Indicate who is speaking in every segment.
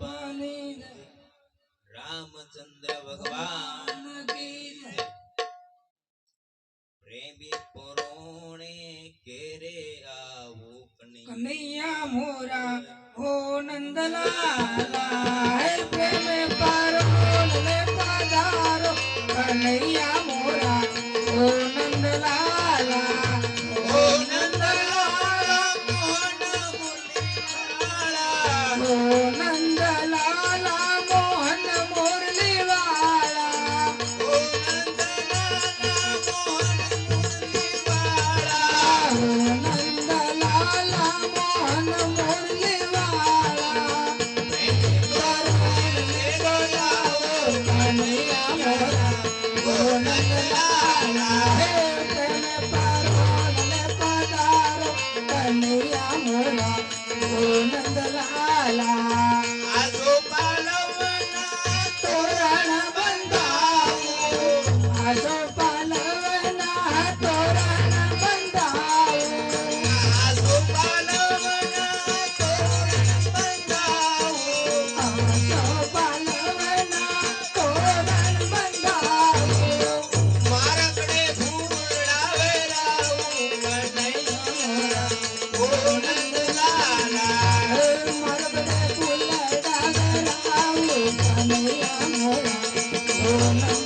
Speaker 1: પાની રામચંદ્ર ભગવાન
Speaker 2: કી
Speaker 1: પ્રેમી પરોણે કેરે આવું
Speaker 2: કનૈયા મોરા હો નંદલાલા. हो ना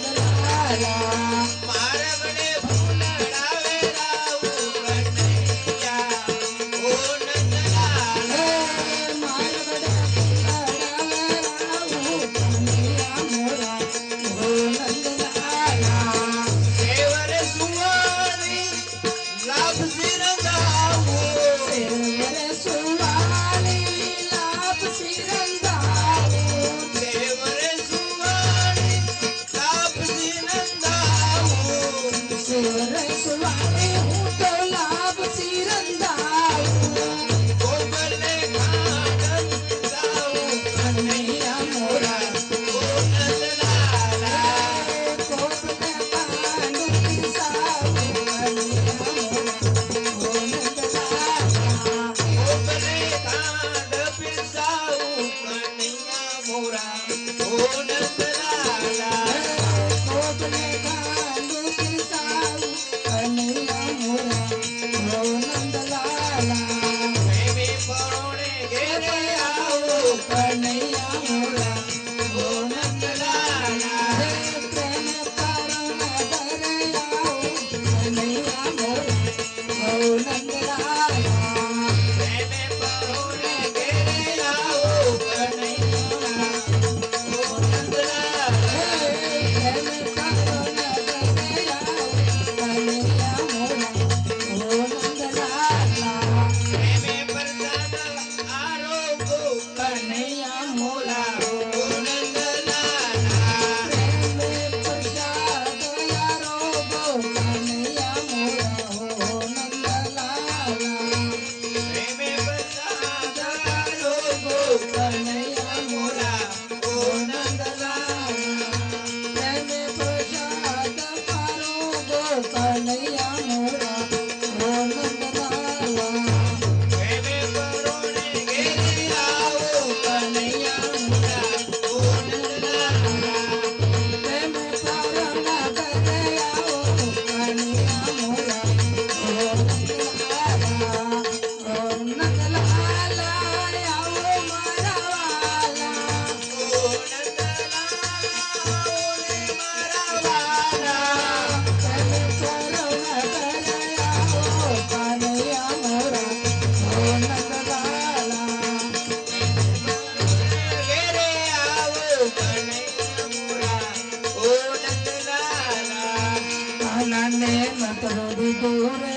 Speaker 2: તરડી દૂરે,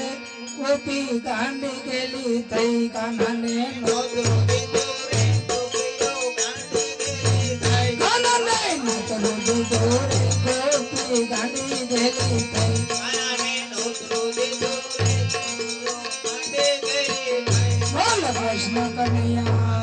Speaker 2: ગોપી ગાંડી ગેલી થઈ કાનને
Speaker 1: નોદ રોદી દૂરે, ગોપીઓ ગાંડી ગેલી થઈ
Speaker 2: કાનને નોદ રોદી દૂરે, ગોપી ગાંડી ગેલી થઈ
Speaker 1: કાનને નોદ રોદી દૂરે, ગોપીઓ ગાંડી ગેલી થઈ
Speaker 2: બોલ કૃષ્ણ કનૈયા